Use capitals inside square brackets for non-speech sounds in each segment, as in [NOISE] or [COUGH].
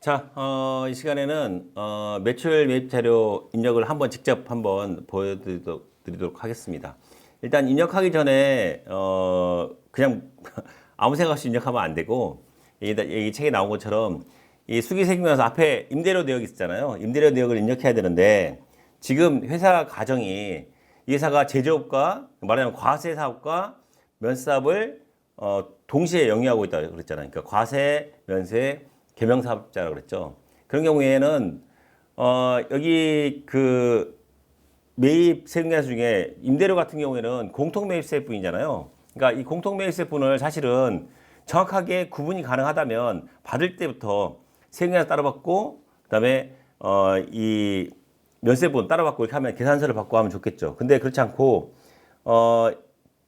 자, 어, 이 시간에는 어, 매출 매입 자료 입력을 한번 직접 한번 보여드리도록 드리도록 하겠습니다. 일단 입력하기 전에 어, 그냥 [LAUGHS] 아무 생각 없이 입력하면 안 되고 이, 이 책에 나온 것처럼 이 수기세금에서 앞에 임대료 내역 있잖아요. 임대료 내역을 입력해야 되는데 지금 회사 가정이 이 회사가 제조업과 말하자면 과세 사업과 면사업을 어, 동시에 영위하고 있다고 그랬잖아요. 그러니까 과세, 면세, 개명 사업자라고 그랬죠. 그런 경우에는 어, 여기 그 매입 세금계산 중에 임대료 같은 경우에는 공통 매입세 분이잖아요. 그러니까 이 공통 매입세 분을 사실은 정확하게 구분이 가능하다면 받을 때부터 세금계산 따로 받고 그다음에 어, 이 면세분 따로 받고 이렇게 하면 계산서를 받고 하면 좋겠죠. 근데 그렇지 않고 어,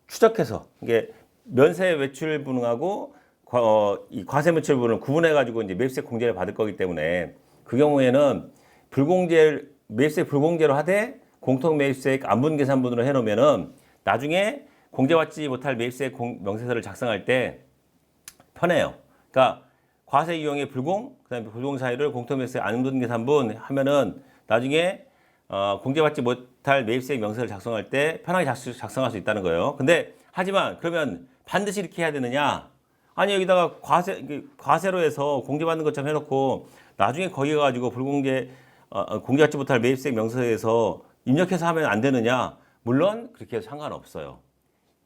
추적해서 이게 면세 외출 분하고 과, 어, 이 과세 매출 분을 구분해 가지고 이제 매입세 공제를 받을 거기 때문에 그 경우에는 불공제 매입세 불공제로 하되 공통 매입세 안분 계산분으로 해 놓으면은 나중에 공제받지 못할 매입세 공, 명세서를 작성할 때 편해요. 그러니까 과세 이용의 불공, 그다음에 불공 사유를 공통 매입세 안분 계산분 하면은 나중에 어, 공제받지 못할 매입세 명세를 작성할 때 편하게 작- 작성할 수 있다는 거예요. 근데 하지만 그러면 반드시 이렇게 해야 되느냐? 아니 여기다가 과세 과세로 해서 공제받는 것처럼 해놓고 나중에 거기 가가지고 불공제 어, 어, 공제받지 못할 매입세 명세에서 입력해서 하면 안 되느냐? 물론 그렇게 해도 상관없어요.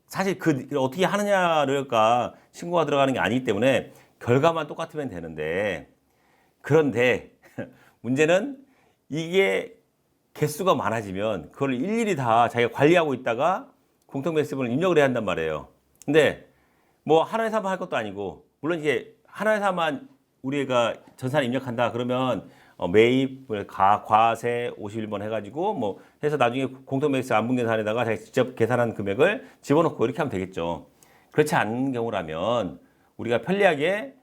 사실 그 어떻게 하느냐를까 신고가 들어가는 게 아니기 때문에 결과만 똑같으면 되는데 그런데 [LAUGHS] 문제는 이게 개수가 많아지면 그걸 일일이 다 자기가 관리하고 있다가 공통 매스분을 입력을 해야 한단 말이에요. 근데 뭐 하나 회사만 할 것도 아니고 물론 이게 하나 회사만 우리가 전산 입력한다 그러면 어, 매입을 가, 과세 51번 해가지고 뭐 해서 나중에 공통 매입세 안분 계산에다가 자기 직접 계산한 금액을 집어넣고 이렇게 하면 되겠죠. 그렇지 않은 경우라면 우리가 편리하게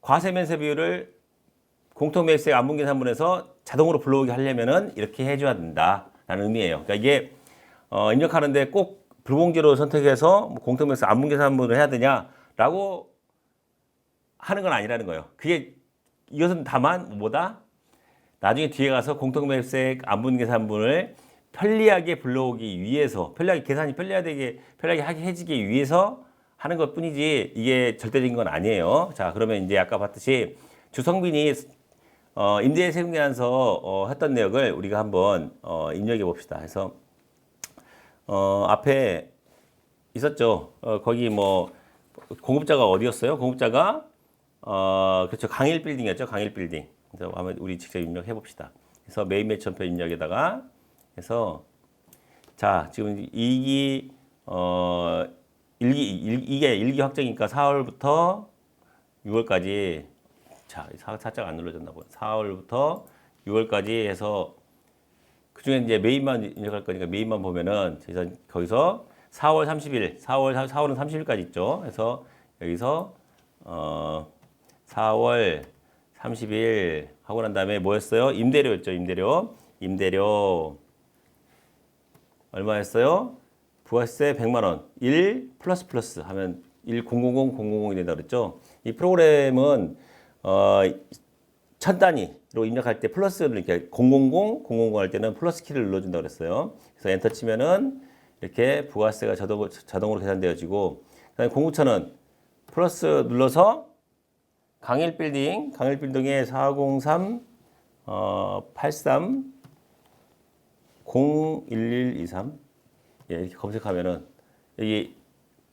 과세 면세 비율을 공통 매입세 안분 계산분에서 자동으로 불러오게 하려면은 이렇게 해줘야 된다라는 의미예요. 그러니까 이게 어, 입력하는데 꼭 불공제로 선택해서 뭐 공통 매입세 안분 계산분을 해야 되냐라고 하는 건 아니라는 거예요. 그게 이것은 다만 뭐다? 나중에 뒤에 가서 공통 매입세 안분 계산분을 편리하게 불러오기 위해서 편리하게 계산이 편리하게 편리하게 하게 해지기 위해서 하는 것 뿐이지 이게 절대적인 건 아니에요. 자 그러면 이제 아까 봤듯이 주성빈이 어, 임대 세금 계산서 어, 했던 내역을 우리가 한번 어, 입력해 봅시다. 해서 어, 앞에 있었죠. 어, 거기 뭐 공급자가 어디였어요? 공급자가 어, 그렇죠. 강일 빌딩이었죠. 강일 빌딩. 그래서 한번 우리 직접 입력해 봅시다. 그래서 메인 매천표 입력에다가 해서 자 지금 이기 어 일기 일, 이게 일기 확정이니까 4월부터 6월까지 자 사- 살짝 안 눌러졌나 보네. 4월부터 6월까지 해서 그 중에 이제 메인만 입력할 거니까 메인만 보면은 그래서 거기서 4월 30일, 4월 4월은 30일까지 있죠. 그래서 여기서 어 4월 30일 하고 난 다음에 뭐였어요? 임대료였죠. 임대료. 임대료 얼마였어요? 부가세 100만 원. 1 플러스 플러스 하면 1 0 0 0 0 0이 된다 그랬죠. 이 프로그램은 어, 천 단위 로 입력할 때 플러스를 이렇게 000, 000 할 때는 플러스 키를 눌러준다 그랬어요. 그래서 엔터 치면은 이렇게 부가세가 자동, 자동으로 계산되어지고 그다음에 공구천은 플러스 눌러서 강일 빌딩, 강일 빌딩에 403 어, 83 01123 예, 이렇게 검색하면은 여기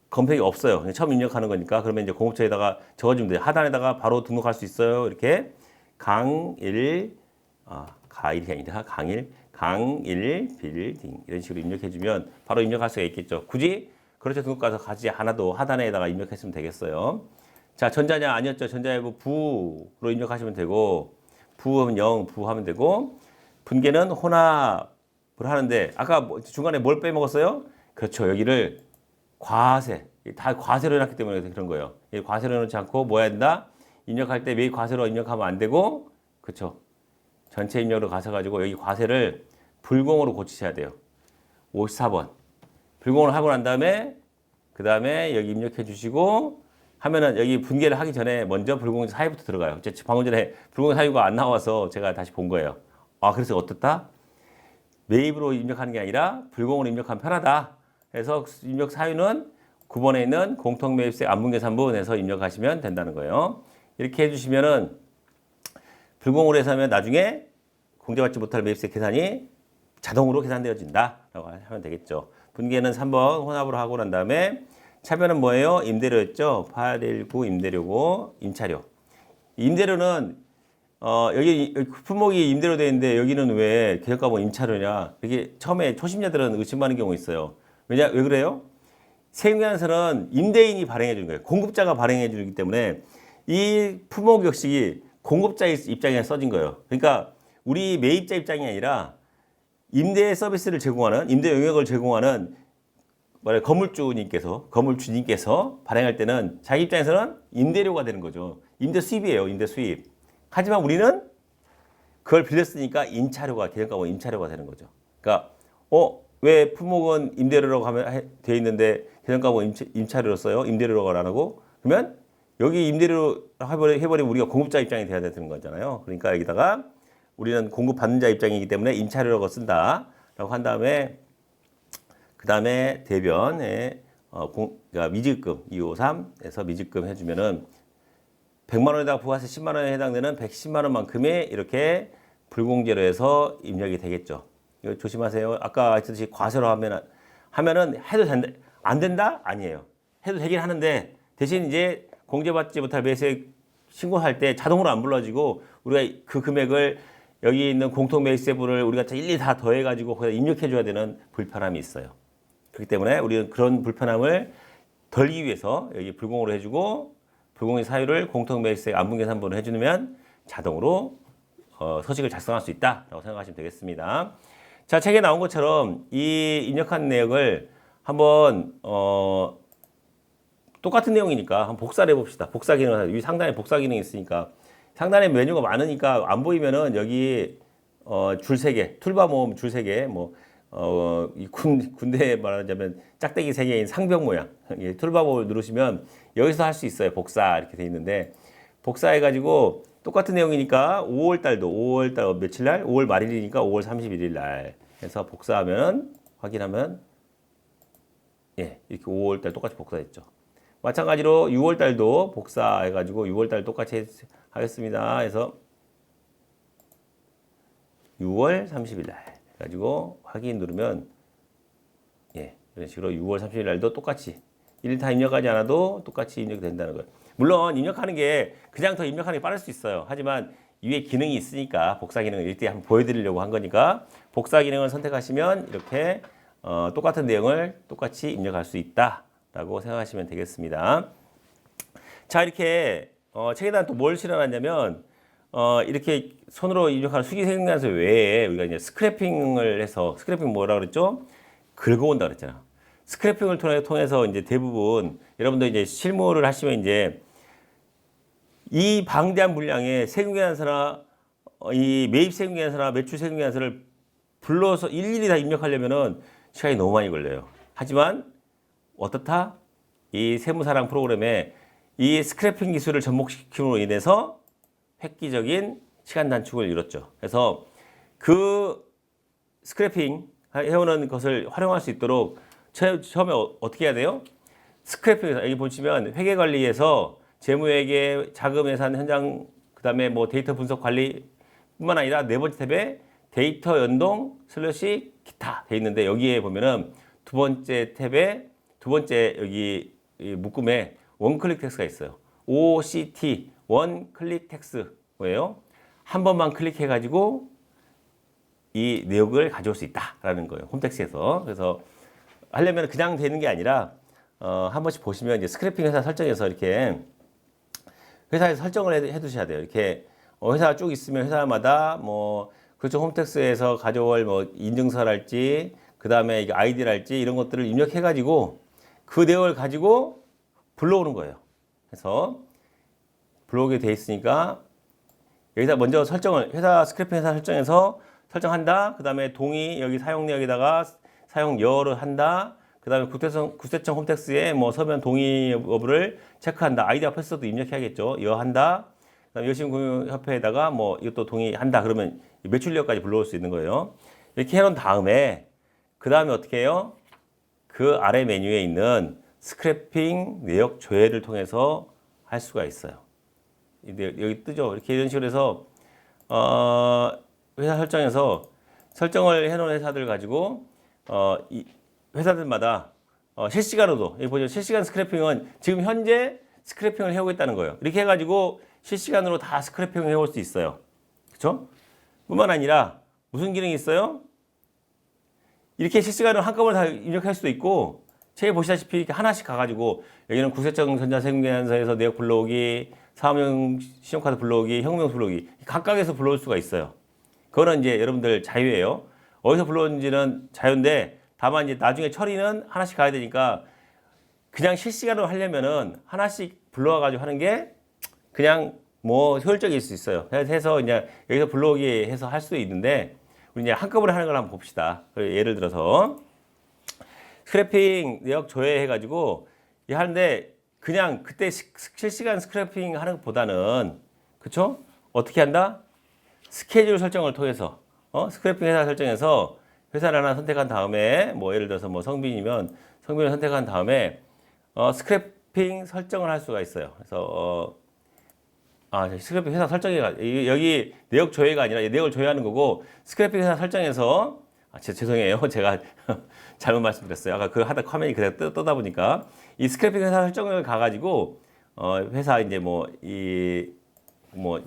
검색이 없어요. 처음 입력하는 거니까 그러면 이제 공업처에다가 적어주면 돼요. 하단에다가 바로 등록할 수 있어요. 이렇게 강일 아, 가일이 아니라 강일 강일 빌딩 이런 식으로 입력해 주면 바로 입력할 수가 있겠죠. 굳이 그렇죠 등록 가서 가지 않아도 하단에다가 입력했으면 되겠어요. 자 전자냐 아니었죠. 전자예부 부로 입력하시면 되고 부하면 0 부하면 되고 분계는 혼합을 하는데 아까 뭐 중간에 뭘 빼먹었어요? 그렇죠. 여기를 과세 다 과세로 해놨기 때문에 그런 거예요. 이 과세로 해놓지 않고 뭐 해야 된다? 입력할 때 매일 과세로 입력하면 안 되고 그렇죠. 전체 입력으로 가셔가지고 여기 과세를 불공으로 고치셔야 돼요. 54번 불공을 하고 난 다음에 그 다음에 여기 입력해 주시고 하면은 여기 분개를 하기 전에 먼저 불공지 사유부터 들어가요. 제 방금 전에 불공지 사유가 안 나와서 제가 다시 본 거예요. 아 그래서 어떻다? 매입으로 입력하는 게 아니라 불공으로 입력하면 편하다. 그래서 입력 사유는 9번에 있는 공통매입세 안분계산분에서 입력하시면 된다는 거예요. 이렇게 해주시면은 불공으로 해서 하면 나중에 공제받지 못할 매입세 계산이 자동으로 계산되어진다라고 하면 되겠죠. 분계는 3번 혼합으로 하고 난 다음에 차변은 뭐예요? 임대료였죠. 819 임대료고 임차료. 임대료는 어, 여기 여기 품목이 임대료 되어 있는데 여기는 왜 계약가본 임차료냐? 이게 처음에 초심자들은 의심하는 경우 있어요. 왜냐 왜 그래요? 세금계산서는 임대인이 발행해 주는 거예요. 공급자가 발행해 주기 때문에 이 품목 역시 공급자 입장에 써진 거예요. 그러니까 우리 매입자 입장이 아니라 임대 서비스를 제공하는 임대 영역을 제공하는 뭐래 건물주님께서 건물주님께서 발행할 때는 자기 입장에서는 임대료가 되는 거죠. 임대 수입이에요. 임대 수입. 하지만 우리는 그걸 빌렸으니까 임차료가 계약가고 임차료가 되는 거죠. 그러니까 어 왜 품목은 임대료라고 하면 해- 돼 있는데 계약가고 임차, 임차료로 써요? 임대료라고 안 하고 그러면 여기 임대료 해버리 해버리면 우리가 공급자 입장이 돼야 되는 거잖아요. 그러니까 여기다가 우리는 공급 받는 자 입장이기 때문에 임차료라고 쓴다라고 한 다음에 그 다음에 대변에 어, 공, 그러니까 미지급 253에서 미지급 해주면은 100만 원에다가 부가세 10만 원에 해당되는 110만 원만큼의 이렇게 불공제로 해서 입력이 되겠죠. 이거 조심하세요. 아까 했듯이 과세로 하면 하면은 해도 된다 안 된다 아니에요. 해도 되긴 하는데 대신 이제 공제받지 못할 매세 신고할 때 자동으로 안 불러지고 우리가 그 금액을 여기 있는 공통 매입세분을 우리가 일일이 다 더해가지고 거기다 입력해 줘야 되는 불편함이 있어요. 그렇기 때문에 우리는 그런 불편함을 덜기 위해서 여기 불공으로 해주고 불공의 사유를 공통 매입세 안분계산분으로 해주면 자동으로 어, 서식을 작성할 수 있다라고 생각하시면 되겠습니다. 자 책에 나온 것처럼 이 입력한 내역을 한번 어, 똑같은 내용이니까 한번 복사를 해봅시다. 복사 기능을 이 상단에 복사 기능이 있으니까 상단에 메뉴가 많으니까 안 보이면은 여기 어, 줄 세 개, 툴바 모음 줄 세 개, 뭐, 어, 이 군, 군대에 말하자면 짝대기 세 개인 상병 모양. 예, 툴바 모음을 누르시면 여기서 할 수 있어요. 복사 이렇게 돼 있는데 복사해가지고 똑같은 내용이니까 5월 달도 5월 달 며칠 날? 5월 말일이니까 5월 31일 날 해서 복사하면 확인하면 예, 이렇게 5월 달 똑같이 복사했죠. 마찬가지로 6월 달도 복사해 가지고 6월 달 똑같이 했- 하겠습니다. 해서 6월 30일 날 해가지고 확인 누르면 예 이런 식으로 6월 30일 날도 똑같이 일다 입력하지 않아도 똑같이 입력이 된다는 거예요. 물론 입력하는 게 그냥 더 입력하는 게 빠를 수 있어요. 하지만 위에 기능이 있으니까 복사 기능을 이때 한번 보여드리려고 한 거니까 복사 기능을 선택하시면 이렇게 어, 똑같은 내용을 똑같이 입력할 수 있다 라고 생각하시면 되겠습니다. 자 이렇게 어, 책에다 또뭘 실어놨냐면 어, 이렇게 손으로 입력하는 수기 생산서 외에 우리가 이제 스크래핑을 해서 스크래핑 뭐라 그랬죠? 긁어온다 그랬잖아. 스크래핑을 통해- 통해서 이제 대부분 여러분들 이제 실무를 하시면 이제 이 방대한 물량의 세금계산서나 어, 이 매입 세금계산서나 매출 세금계산서를 불러서 일일이 다 입력하려면은 시간이 너무 많이 걸려요. 하지만 어떻다? 이 세무사랑 프로그램에 이 스크래핑 기술을 접목시킴으로 인해서 획기적인 시간 단축을 이뤘죠. 그래서 그 스크래핑 해오는 것을 활용할 수 있도록 처- 처음에 어, 어떻게 해야 돼요? 스크래핑에서 여기 보시면 회계 관리에서 재무회계, 자금 예산 현장 그다음에 뭐 데이터 분석 관리뿐만 아니라 네 번째 탭에 데이터 연동 슬래시 기타 돼 있는데 여기에 보면은 두 번째 탭에 두 번째 여기 이 묶음에 원클릭 텍스트가 있어요. OCT 원 클릭 텍스트예요. 한 번만 클릭해 가지고 이 내역을 가져올 수 있다라는 거예요. 홈택스에서. 그래서 하려면 그냥 되는 게 아니라 어, 한 번씩 보시면 이제 스크래핑 회사 설정에서 이렇게 회사에 설정을 해, 해 두셔야 돼요. 이렇게 어, 회사가 쭉 있으면 회사마다 뭐 그쪽 홈택스에서 가져올 뭐 인증서랄지 그 다음에 아이디랄지 이런 것들을 입력해 가지고 그 내용을 가지고 불러오는 거예요. 그래서 불러오게 돼 있으니까 여기다 먼저 설정을 회사 스크래핑 회사 설정에서 설정한다. 그 다음에 동의 여기 사용 내역에다가 사용 여를 한다. 그 다음에 구세청 구세청 홈택스에 뭐 서면 동의 여부를 체크한다. 아이디어 패스워드 입력해야겠죠. 여한다. 그다음에 여신금융협회에다가 뭐 이것도 동의한다. 그러면 매출력까지 불러올 수 있는 거예요. 이렇게 해놓은 다음에 그 다음에 어떻게 해요? 그 아래 메뉴에 있는 스크래핑 내역 조회를 통해서 할 수가 있어요. 여기 뜨죠. 이렇게 이런 식으로 해서 어, 회사 설정에서 설정을 해놓은 회사들 가지고 어, 이 회사들마다 어, 실시간으로도 여기 보죠. 실시간 스크래핑은 지금 현재 스크래핑을 해오고 있다는 거예요. 이렇게 해가지고 실시간으로 다 스크래핑을 해올 수 있어요. 그렇죠? 뿐만 아니라 무슨 기능이 있어요? 이렇게 실시간으로 한꺼번에 다 입력할 수도 있고 책에 보시다시피 이렇게 하나씩 가가지고 여기는 구세청 전자세금계산서에서 내역 불러오기, 사업용 신용카드 불러오기, 현금용 불러오기 각각에서 불러올 수가 있어요. 그거는 이제 여러분들 자유예요. 어디서 불러오는지는 자유인데 다만 이제 나중에 처리는 하나씩 가야 되니까 그냥 실시간으로 하려면은 하나씩 불러와가지고 하는 게 그냥 뭐 효율적일 수 있어요. 해서 이제 여기서 불러오기 해서 할 수도 있는데 우리 이제 한꺼번에 하는 걸 한번 봅시다. 예를 들어서 스크래핑 내역 조회해가지고 이 하는데 그냥 그때 시- 실시간 스크래핑 하는 것보다는 그쵸? 어떻게 한다? 스케줄 설정을 통해서 어? 스크래핑 회사 설정해서 회사를 하나 선택한 다음에 뭐 예를 들어서 뭐 성빈이면 성빈을 선택한 다음에 어, 스크래핑 설정을 할 수가 있어요. 그래서 어, 아, 저 스크래핑 회사 설정해가 이- 여기 내역 조회가 아니라 내역을 조회하는 거고 스크래핑 회사 설정에서 아, 제, 죄송해요. [LAUGHS] 제가 [LAUGHS] 잘못 말씀드렸어요. 아까 그 하다 화면이 그대로 뜨, 떠다 보니까 이 스크래핑 회사 설정을 가 가지고 어, 회사 이제 뭐 이 뭐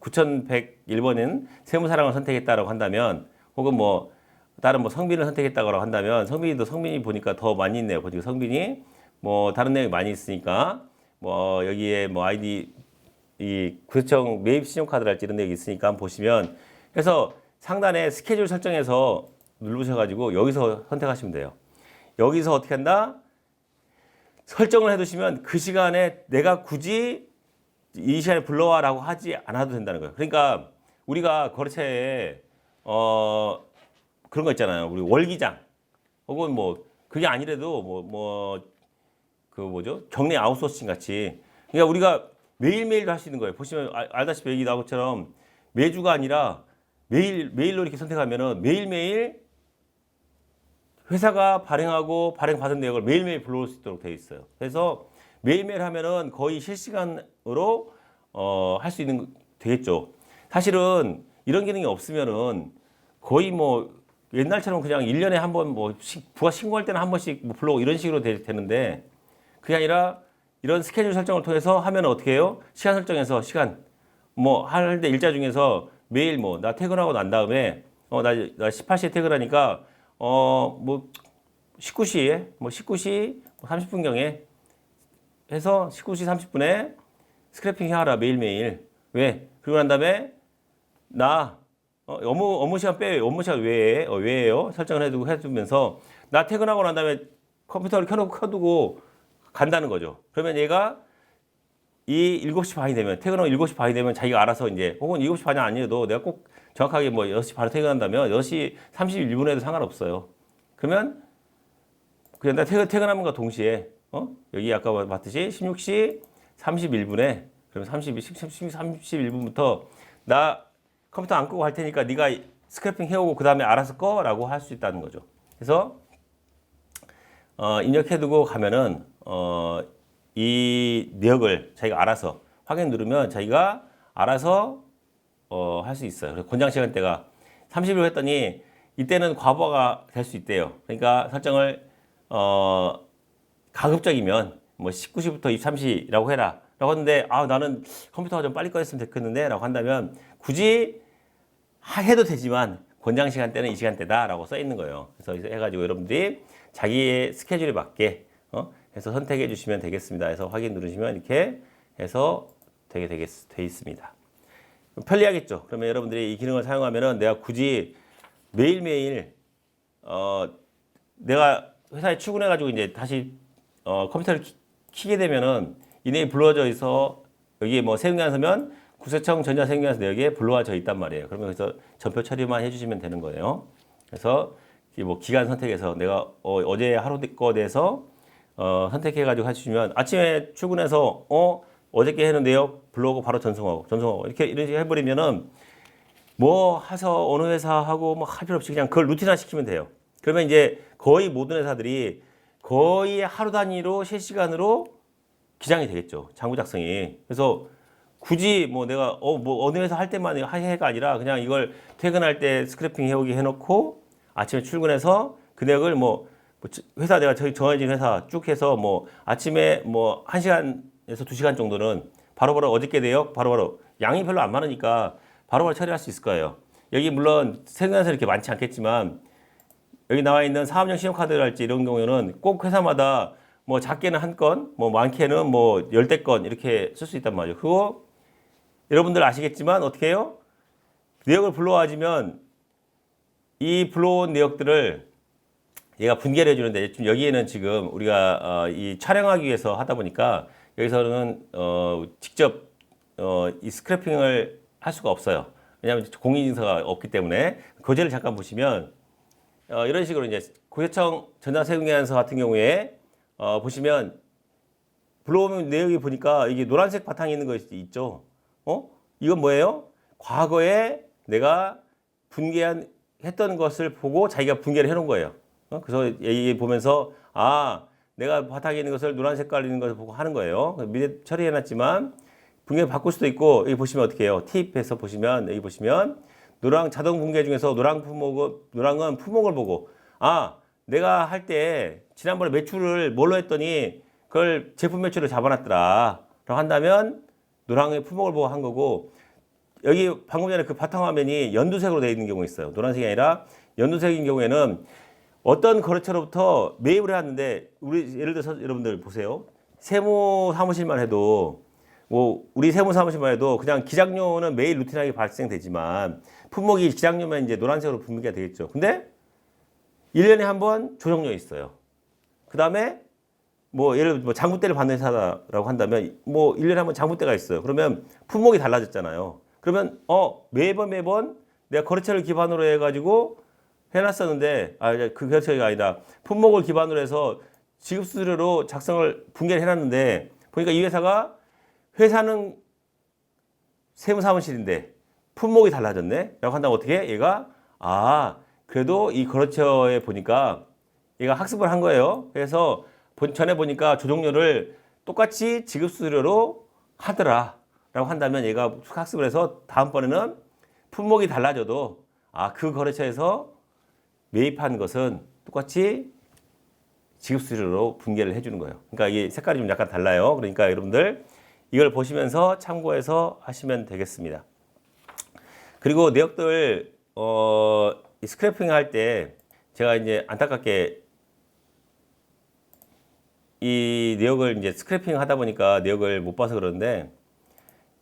9101번인 세무사랑을 선택했다라고 한다면 혹은 뭐 다른 뭐 성빈을 선택했다고 한다면 성빈이도 성빈이 보니까 더 많이 있네요. 보니까 성빈이 뭐 다른 내용이 많이 있으니까 뭐 여기에 뭐 아이디 이 구청 매입 신용카드랄지 이런 내용이 있으니까 한번 보시면 그래서 상단에 스케줄 설정해서 누르셔가지고 여기서 선택하시면 돼요. 여기서 어떻게 한다? 설정을 해두시면 그 시간에 내가 굳이 이 시간에 불러와라고 하지 않아도 된다는 거예요. 그러니까 우리가 거래처에 어 그런 거 있잖아요. 우리 월기장 혹은 뭐 그게 아니래도 뭐 뭐 그 뭐죠 경례 아웃소싱 같이 그러니까 우리가 매일매일도 할수 있는 거예요. 보시면 알- 알다시피 여기 나온 것처럼 매주가 아니라 매일 매일로 이렇게 선택하면은 매일매일 회사가 발행하고 발행받은 내역을 매일매일 불러올 수 있도록 되어 있어요. 그래서 매일매일 하면은 거의 실시간으로 어, 할 수 있는 거- 되겠죠. 사실은 이런 기능이 없으면은 거의 뭐 옛날처럼 그냥 일년에 한 번 뭐 부가 신고할 때는 한 번씩 뭐 불러오고 이런 식으로 되, 되는데 그게 아니라 이런 스케줄 설정을 통해서 하면 어떻게 해요? 시간 설정해서 시간. 뭐 할 때 일자 중에서 매일 뭐 나 퇴근하고 난 다음에 어나나 18시에 퇴근하니까 어 뭐 19시에 뭐 19시 30분경에 해서 19시 30분에 스크래핑 해라 매일매일. 왜? 그리고 난 다음에 나 어, 업무 업무 시간 빼 업무 시간 외에 어, 외에요? 설정을 해두고 해두면서 나 퇴근하고 난 다음에 컴퓨터를 켜놓고 켜두고 간다는 거죠. 그러면 얘가 이 7시 반이 되면 퇴근하고 7시 반이 되면 자기가 알아서 이제 혹은 7시 반이 아니어도 내가 꼭 정확하게 뭐 6시 반에 퇴근한다면 6시 31분에도 상관없어요. 그러면 그냥 나 퇴근 퇴근함과 동시에 어? 여기 아까 봤듯이 16시 31분에 그럼 30 31분부터 나 컴퓨터 안 끄고 할 테니까 네가 스크래핑 해오고 그 다음에 알아서 꺼라고 할 수 있다는 거죠. 그래서 어, 입력해두고 가면은 어, 이 내역을 자기가 알아서 확인 누르면 자기가 알아서 어, 할 수 있어요. 그래서 권장 시간대가 30일 했더니 이때는 과부하가 될 수 있대요. 그러니까 설정을 어, 가급적이면 뭐 19시부터 23시라고 해라. 라고 하는데 아 나는 컴퓨터가 좀 빨리 꺼냈으면 됐겠는데 라고 한다면 굳이 하- 해도 되지만 권장 시간대는 이 시간대다 라고 써 있는 거예요. 그래서 해가지고 여러분들이 자기의 스케줄에 맞게 어? 해서 선택해 주시면 되겠습니다. 해서 확인 누르시면 이렇게 해서 되게 되겠 돼 있습니다. 편리하겠죠. 그러면 여러분들이 이 기능을 사용하면은 내가 굳이 매일매일 어 내가 회사에 출근해 가지고 이제 다시 어 컴퓨터를 키, 키게 되면은 이내에 불러져 있어 여기에 뭐 세금계산서면 구세청 전자세금계산서 내역에 불러져 있단 말이에요. 그러면 그래서 전표 처리만 해 주시면 되는 거예요. 그래서 뭐 기간 선택해서 내가 어, 제 하루 거 내서 어, 선택해가지고 해주시면 아침에 출근해서 어 어저께 했는데요 블로그 바로 전송하고 전송하고 이렇게 이런 식으로 해버리면은 뭐 해서 어느 회사하고 뭐 할 필요 없이 그냥 그걸 루틴화 시키면 돼요. 그러면 이제 거의 모든 회사들이 거의 하루 단위로 실시간으로 기장이 되겠죠. 장부 작성이. 그래서 굳이 뭐 내가 어 뭐 어느 회사 할 때만 해가 아니라 그냥 이걸 퇴근할 때 스크래핑 해오기 해놓고 아침에 출근해서 그 내역을 뭐, 뭐 회사 내가 저희 정해진 회사 쭉 해서 뭐 아침에 뭐한 시간에서 두 시간 정도는 바로바로 어저께 내역 바로바로 양이 별로 안 많으니까 바로바로 처리할 수 있을 거예요. 여기 물론 세금에서 이렇게 많지 않겠지만 여기 나와 있는 사업용 신용카드랄지 이런 경우에는 꼭 회사마다 뭐 작게는 한 건, 뭐 많게는 뭐 열대 건 이렇게 쓸 수 있단 말이에요. 그거 여러분들 아시겠지만 어떻게 해요? 내역을 불러와주면 이 불러온 내역들을 얘가 분개를 해주는데 지금 여기에는 지금 우리가 어, 이 촬영하기 위해서 하다 보니까 여기서는 어, 직접 어, 이 스크래핑을 할 수가 없어요. 왜냐하면 공인인증서가 없기 때문에 교재를 잠깐 보시면 어, 이런 식으로 이제 고세청 전자세금계산서 같은 경우에 어, 보시면 불러오면 내용이 보니까 이게 노란색 바탕이 있는 거 있죠. 어? 이건 뭐예요? 과거에 내가 분개한 했던 것을 보고 자기가 분개를 해놓은 거예요. 어? 그래서 얘기 보면서 아 내가 바닥에 있는 것을 노란 색깔 있는 것을 보고 하는 거예요. 미리 처리해놨지만 분개 바꿀 수도 있고 여기 보시면 어떻게 해요? 팁에서 보시면 여기 보시면 노랑 자동 분개 중에서 노랑 품목은 노랑은 품목을 보고 아 내가 할 때 지난번에 매출을 뭘로 했더니 그걸 제품 매출을 잡아놨더라라고 한다면 노랑의 품목을 보고 한 거고 여기 방금 전에 그 바탕화면이 연두색으로 되어 있는 경우 있어요. 노란색이 아니라 연두색인 경우에는 어떤 거래처로부터 매입을 해왔는데 우리 예를 들어서 여러분들 보세요. 세무 사무실만 해도 뭐 우리 세무 사무실만 해도 그냥 기장료는 매일 루틴하게 발생되지만 품목이 기장료면 이제 노란색으로 분류가 되겠죠. 근데 1년에 한 번 조정료 있어요. 그다음에 뭐 예를 들어 뭐 장부대를 받는 회사라고 한다면 뭐 1년에 한 번 장부대가 있어요. 그러면 품목이 달라졌잖아요. 그러면 어 매번 매번 내가 거래처를 기반으로 해 가지고 해놨었는데 아그 거래처가 아니다. 품목을 기반으로 해서 지급 수수료로 작성을 분개를 해놨는데 보니까 이 회사가 회사는 세무사무실인데 품목이 달라졌네? 라고 한다면 어떻게 얘가? 아 그래도 이 거래처에 보니까 얘가 학습을 한 거예요. 그래서 전에 보니까 조정료를 똑같이 지급 수수료로 하더라. 라고 한다면 얘가 학습을 해서 다음번에는 품목이 달라져도 아, 그 거래처에서 매입한 것은 똑같이 지급 수수료로 분개를 해주는 거예요. 그러니까 이게 색깔이 좀 약간 달라요. 그러니까 여러분들 이걸 보시면서 참고해서 하시면 되겠습니다. 그리고 내역들 어, 스크래핑 할 때 제가 이제 안타깝게 이 내역을 이제 스크래핑 하다 보니까 내역을 못 봐서 그러는데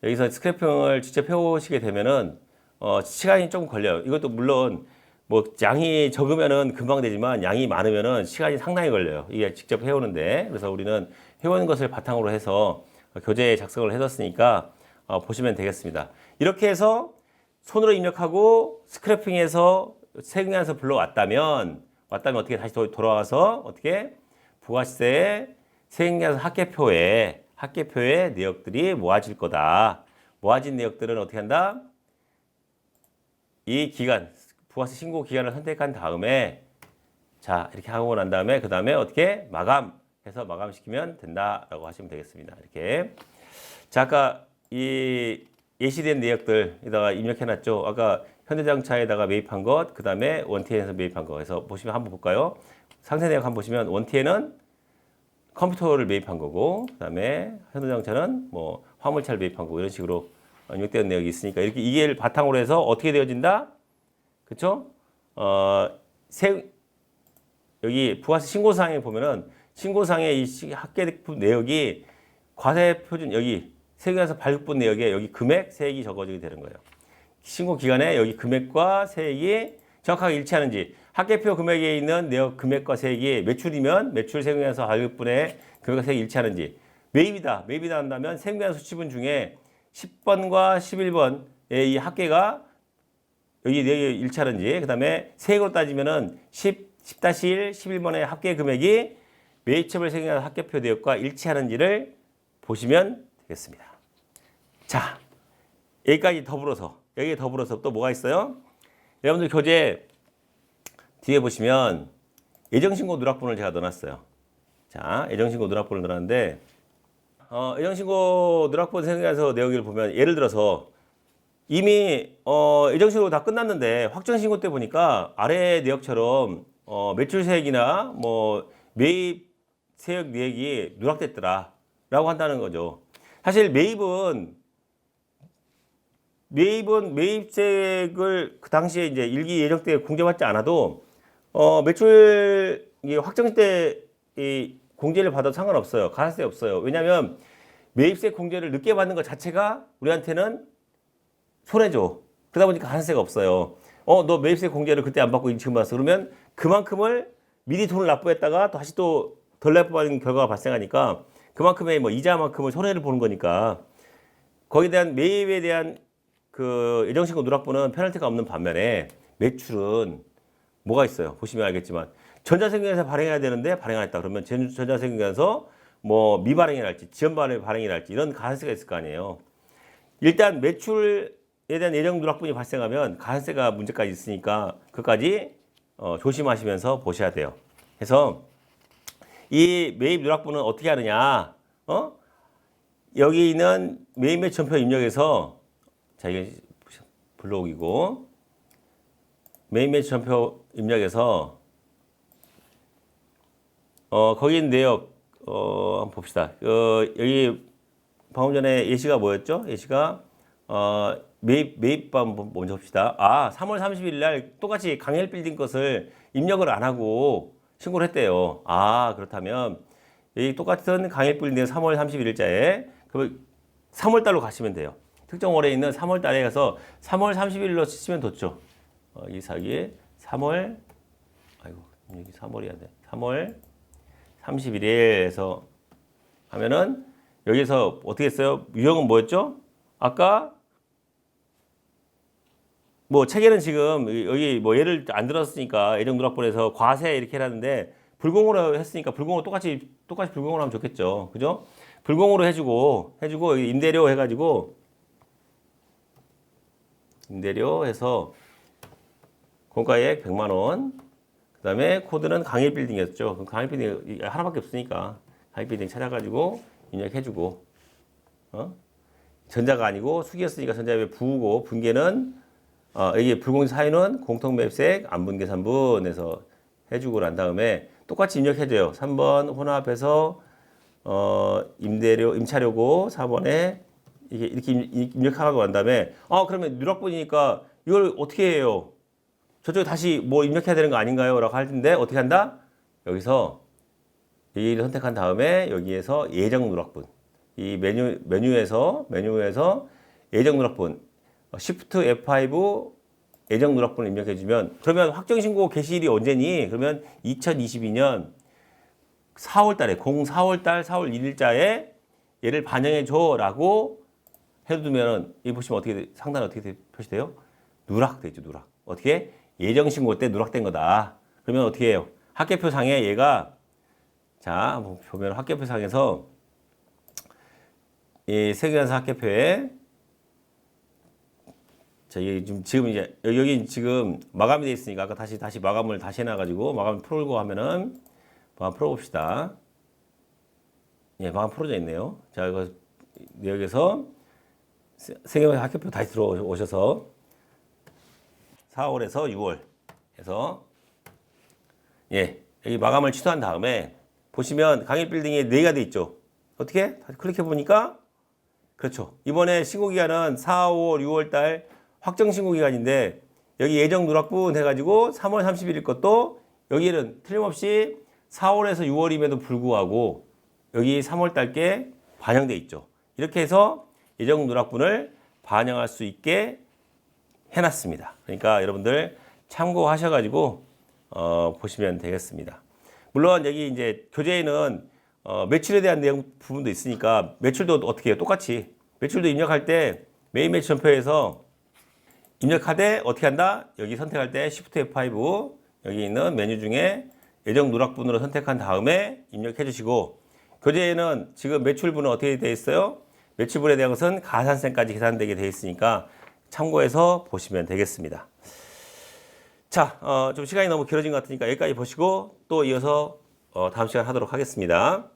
여기서 스크래핑을 직접 해오시게 되면은 어, 시간이 좀 걸려요. 이것도 물론 뭐 양이 적으면은 금방 되지만 양이 많으면은 시간이 상당히 걸려요. 이게 직접 해오는데 그래서 우리는 해오는 것을 바탕으로 해서 교재 작성을 해뒀으니까 어, 보시면 되겠습니다. 이렇게 해서 손으로 입력하고 스크래핑해서 세금에서 불러왔다면 왔다면 어떻게 다시 돌아와서 어떻게 부가시세에 세금에서 합계표에 합계표에 내역들이 모아질 거다. 모아진 내역들은 어떻게 한다? 이 기간, 부가세 신고 기간을 선택한 다음에 자 이렇게 하고 난 다음에 그 다음에 어떻게 마감해서 마감시키면 된다라고 하시면 되겠습니다. 이렇게 자 아까 이 예시된 내역들에다가 입력해놨죠. 아까 현대자동차에다가 매입한 것, 그 다음에 원티에서 매입한 거. 그래서 보시면 한번 볼까요? 상세 내역 한번 보시면 원티에는 컴퓨터를 매입한 거고 그 다음에 현대자동차는 뭐 화물차를 매입한 거고 이런 식으로 입력되는 내역이 있으니까 이렇게 이게 바탕으로 해서 어떻게 되어진다? 그렇죠? 어, 세, 여기 부가세 신고사항에 보면은 신고사항의 이 합계품 내역이 과세 표준 여기 세금에서 발급분 내역에 여기 금액, 세액이 적어지게 되는 거예요. 신고 기간에 여기 금액과 세액이 정확하게 일치하는지 합계표 금액에 있는 내역 금액과 세액이 매출이면 매출 세금에서 발급분의 금액과 세액이 일치하는지 매입이다. 매입이다 한다면 세금계산 수치분 중에 10번과 11번의 이 합계가 여기 내역이 일치하는지 그다음에 세액으로 따지면은 10, 10-1, 11번의 합계 금액이 매입처벌 생각한 합계표 내역과 일치하는지를 보시면 되겠습니다. 자, 여기까지 더불어서 여기 더불어서 또 뭐가 있어요? 여러분들 교재 뒤에 보시면 예정신고 누락본을 제가 넣어놨어요. 자, 예정신고 누락본을 넣어놨는데 어, 예정신고 누락본 생각해서 내용을 보면 예를 들어서 이미 어, 예정신고 다 끝났는데 확정신고 때 보니까 아래 내역처럼 어, 매출세액이나 뭐 매입 세액 내역이 누락됐더라 라고 한다는 거죠. 사실 매입은 매입은 매입세액을 그 당시에 이제 일기 예정 때 공제받지 않아도 어, 매출 이 확정 때 이 공제를 받아도 상관없어요. 가산세 없어요. 왜냐하면 매입세 공제를 늦게 받는 것 자체가 우리한테는 손해죠. 그러다 보니까 가산세가 없어요. 어, 너 매입세 공제를 그때 안 받고 지금 받았어. 그러면 그만큼을 미리 돈을 납부했다가 또 다시 또 덜 납부하는 결과가 발생하니까 그만큼의 뭐 이자만큼을 손해를 보는 거니까 거기에 대한 매입에 대한 그 예정신고 누락부는 페널티가 없는 반면에 매출은 뭐가 있어요? 보시면 알겠지만 전자생명에서 발행해야 되는데 발행 안 했다 그러면 전- 전자생명에서 뭐 미발행이랄지 지연 발행 발행이랄지 이런 가산세가 있을 거 아니에요. 일단 매출에 대한 예정 누락분이 발생하면 가산세가 문제까지 있으니까 그까지 어, 조심하시면서 보셔야 돼요. 그래서 이 매입 누락분은 어떻게 하느냐? 어? 여기 있는 매입 매천표 입력에서 자 이게 블록이고 매입 매천표 입력에서 어 거기 있는 내역 어 한번 봅시다. 어 여기 방금 전에 예시가 뭐였죠? 예시가 어 매입 매입 한번 먼저 봅시다. 아 3월 30일 날 똑같이 강일 빌딩 것을 입력을 안 하고 신고를 했대요. 아 그렇다면 이 똑같은 강일 빌딩 3월 31일자에 그 3월 달로 가시면 돼요. 특정 월에 있는 3월 달에 가서 3월 30일로 치시면 좋죠. 어, 이 사기에 3월 아이고 여기 3월이야 돼. 3월 31일에서 하면은 여기서 어떻게 했어요? 유형은 뭐였죠? 아까 뭐 책에는 지금 여기 뭐 예를 안 들었으니까 예정 누락본에서 과세 이렇게 해놨는데 불공으로 했으니까 불공으로 똑같이 똑같이 불공으로 하면 좋겠죠. 그죠? 불공으로 해주고 해주고 임대료 해가지고 임대료 해서 공가액 100만 원. 그다음에 코드는 강일 빌딩이었죠. 강일 빌딩 하나밖에 없으니까 강일 빌딩 찾아가지고 입력해주고 어? 전자가 아니고 수기였으니까 전자에 부우고 분계는 어, 여기 불공지 사유는 공통 맵색 안분 계산분에서 해주고 난 다음에 똑같이 입력해줘요. 3번 혼합해서 어, 임대료, 임차료고 4번에 이게 이렇게 입- 입력하고 난 다음에 아 그러면 누락분이니까 이걸 어떻게 해요? 저쪽에 다시 뭐 입력해야 되는 거 아닌가요? 라고 할 텐데 어떻게 한다? 여기서 여기를 선택한 다음에 여기에서 예정 누락분 이 메뉴 메뉴에서 메뉴에서 예정 누락분 어, Shift F5 예정 누락분을 입력해 주면 그러면 확정 신고 개시일이 언제니? 그러면 2022년 4월 달에 04월 달 4월 1일자에 얘를 반영해 줘라고 해두면은 이 보시면 어떻게 돼? 상단 어떻게 돼? 표시돼요? 누락돼 있죠, 누락. 어떻게? 예정 신고 때 누락된 거다. 그러면 어떻게 해요? 학계표 상에 얘가 자, 보면 학계표 상에서 이 세계관사 학계표에 자, 이게 지금, 지금 이제 여기- 지금 마감이 돼 있으니까 아까 다시 다시 마감을 다시 해놔가지고 마감 풀고 하면은 마감 풀어봅시다. 예, 마감 풀어져 있네요. 자, 이거 여기서 생애관 학교표 다시 들어오셔서 4월에서 6월 해서 예 여기 마감을 취소한 다음에 보시면 강일 빌딩에 네 개가 돼 있죠. 어떻게 다시 클릭해 보니까 그렇죠. 이번에 신고 기간은 4, 5, 6월 달 확정 신고 기간인데 여기 예정 누락분 해가지고 3월 31일 것도 여기는 틀림없이 4월에서 6월임에도 불구하고 여기 3월 달께 반영돼 있죠. 이렇게 해서 예정 누락분을 반영할 수 있게 해놨습니다. 그러니까 여러분들 참고하셔가지고 어, 보시면 되겠습니다. 물론 여기 이제 교재에는 어, 매출에 대한 내용 부분도 있으니까 매출도 어떻게 해요? 똑같이 매출도 입력할 때 메인 매출 전표에서 입력하되 어떻게 한다? 여기 선택할 때 Shift F5 여기 있는 메뉴 중에 예정 누락분으로 선택한 다음에 입력해 주시고 교재에는 지금 매출분은 어떻게 되어 있어요? 매출분에 대한 것은 가산세까지 계산되게 되어 있으니까 참고해서 보시면 되겠습니다. 자, 어, 좀 시간이 너무 길어진 것 같으니까 여기까지 보시고 또 이어서 어, 다음 시간 하도록 하겠습니다.